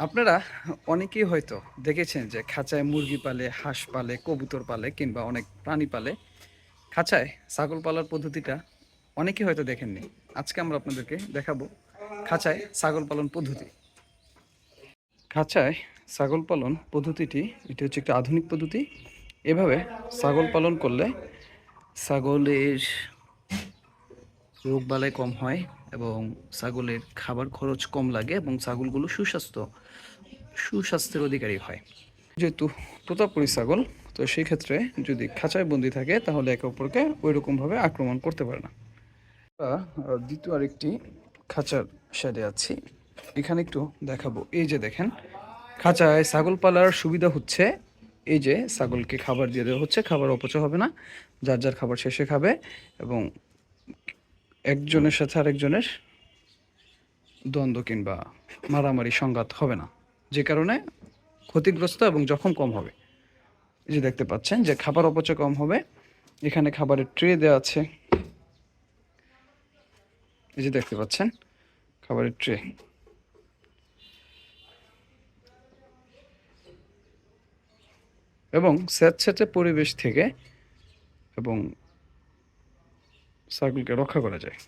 আপনারা অনেকেই হয়তো দেখেছেন যে খাঁচায় মুরগি পালে, হাঁস পালে, কবুতর পালে কিংবা অনেক প্রাণী পালে, খাঁচায় ছাগল পালার পদ্ধতিটা অনেকেই হয়তো দেখেননি। আজকে আমরা আপনাদেরকে দেখাবো খাঁচায় ছাগল পালন পদ্ধতি। খাঁচায় ছাগল পালন পদ্ধতিটি, এটি হচ্ছে একটা আধুনিক পদ্ধতি। এভাবে ছাগল পালন করলে ছাগলের রোগবালাই কম হয় এবং ছাগলের খাবার খরচ কম লাগে এবং ছাগলগুলো সুস্বাস্থ্য, সুস্বাস্থ্যের অধিকারী হয়। যেহেতু তোতাপুরি ছাগল, তো সেই ক্ষেত্রে যদি খাঁচায় বন্দি থাকে, তাহলে একে অপরকে ওই রকমভাবে আক্রমণ করতে পারে না। দ্বিতীয় আরেকটি খাঁচার সাইডে আছি। এখানে একটু দেখাবো। এই যে দেখেন, খাঁচায় ছাগল পালার সুবিধা হচ্ছে, এই যে ছাগলকে খাবার দিয়ে দেওয়া হচ্ছে, খাবার অপচয় হবে না, যার যার খাবার শেষে খাবে এবং একজনের সাথে আরেকজনের দ্বন্দ্ব কিংবা মারামারি, সংঘাত হবে না। যে কারণে ক্ষতিগ্রস্ত এবং জখম কম হবে। যে দেখতে পাচ্ছেন যে খাবার অপচয় কম হবে। এখানে খাবারের ট্রে দেওয়া আছে। এই যে দেখতে পাচ্ছেন খাবারের ট্রে। এবং স্যাঁতস্যাঁতে পরিবেশ থেকে এবং ছাগলকে রক্ষা করা যায়।